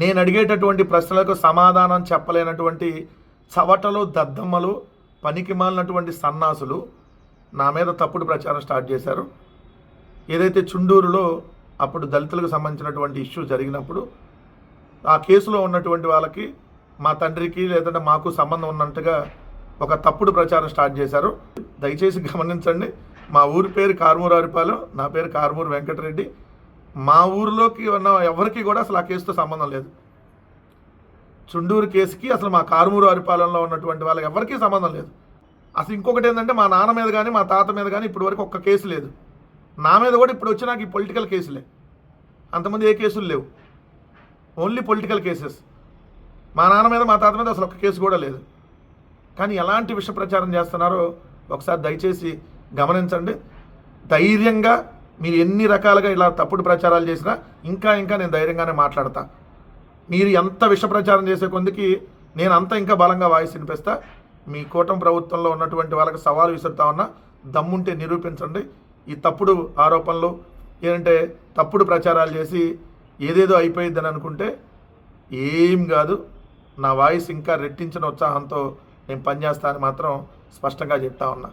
నేను అడిగేటటువంటి ప్రశ్నలకు సమాధానం చెప్పలేనటువంటి చవటలు దద్దమ్మలు పనికి మాలినటువంటి సన్నాసులు నా మీద తప్పుడు ప్రచారం స్టార్ట్ చేశారు. ఏదైతే చుండూరులో అప్పుడు దళితులకు సంబంధించినటువంటి ఇష్యూ జరిగినప్పుడు ఆ కేసులో ఉన్నటువంటి వాళ్ళకి మా తండ్రికి లేదంటే మాకు సంబంధం ఉన్నట్టుగా ఒక తప్పుడు ప్రచారం స్టార్ట్ చేశారు. దయచేసి గమనించండి మా ఊరి పేరు కారుమూరు అరిపాలెం నా పేరు కారుమూరు వెంకటరెడ్డి. మా ఊరిలోకి ఉన్న ఎవరికి కూడా అసలు ఆ కేసుతో సంబంధం లేదు. చుండూరు కేసుకి అసలు మా కారుమూరు అరిపాలెంలో ఉన్నటువంటి వాళ్ళకి ఎవరికీ సంబంధం లేదు. అసలు ఇంకొకటి ఏంటంటే మా నాన్న మీద కానీ మా తాత మీద కానీ ఇప్పటి వరకు ఒక్క కేసు లేదు. నా మీద కూడా ఇప్పుడు వచ్చినాక ఈ పొలిటికల్ కేసులే. అంతమంది ఏ కేసులు లేవు. Only political cases. మా నాన్న మీద మా తాత మీద అసలు ఒక్క కేసు కూడా లేదు. కానీ ఎలాంటి విష ప్రచారం చేస్తున్నారో ఒకసారి దయచేసి గమనించండి. ధైర్యంగా మీరు ఎన్ని రకాలుగా ఇలా తప్పుడు ప్రచారాలు చేసినా ఇంకా ఇంకా నేను ధైర్యంగానే మాట్లాడతా. మీరు ఎంత విష ప్రచారం చేసే కొందికి నేను అంత ఇంకా బలంగా వాయిస్ వినిపిస్తా. మీ కూటమి ప్రభుత్వంలో ఉన్నటువంటి వాళ్ళకి సవాలు విసురుతా ఉన్నా దమ్ముంటే నిరూపించండి. ఈ తప్పుడు ఆరోపణలు ఏంటంటే తప్పుడు ప్రచారాలు చేసి ఏదేదో అయిపోయిద్దని అనుకుంటే ఏం కాదు. నా వాయిస్ ఇంకా రెట్టించిన ఉత్సాహంతో నేను పనిచేస్తానని మాత్రం స్పష్టంగా చెప్తా ఉన్నా.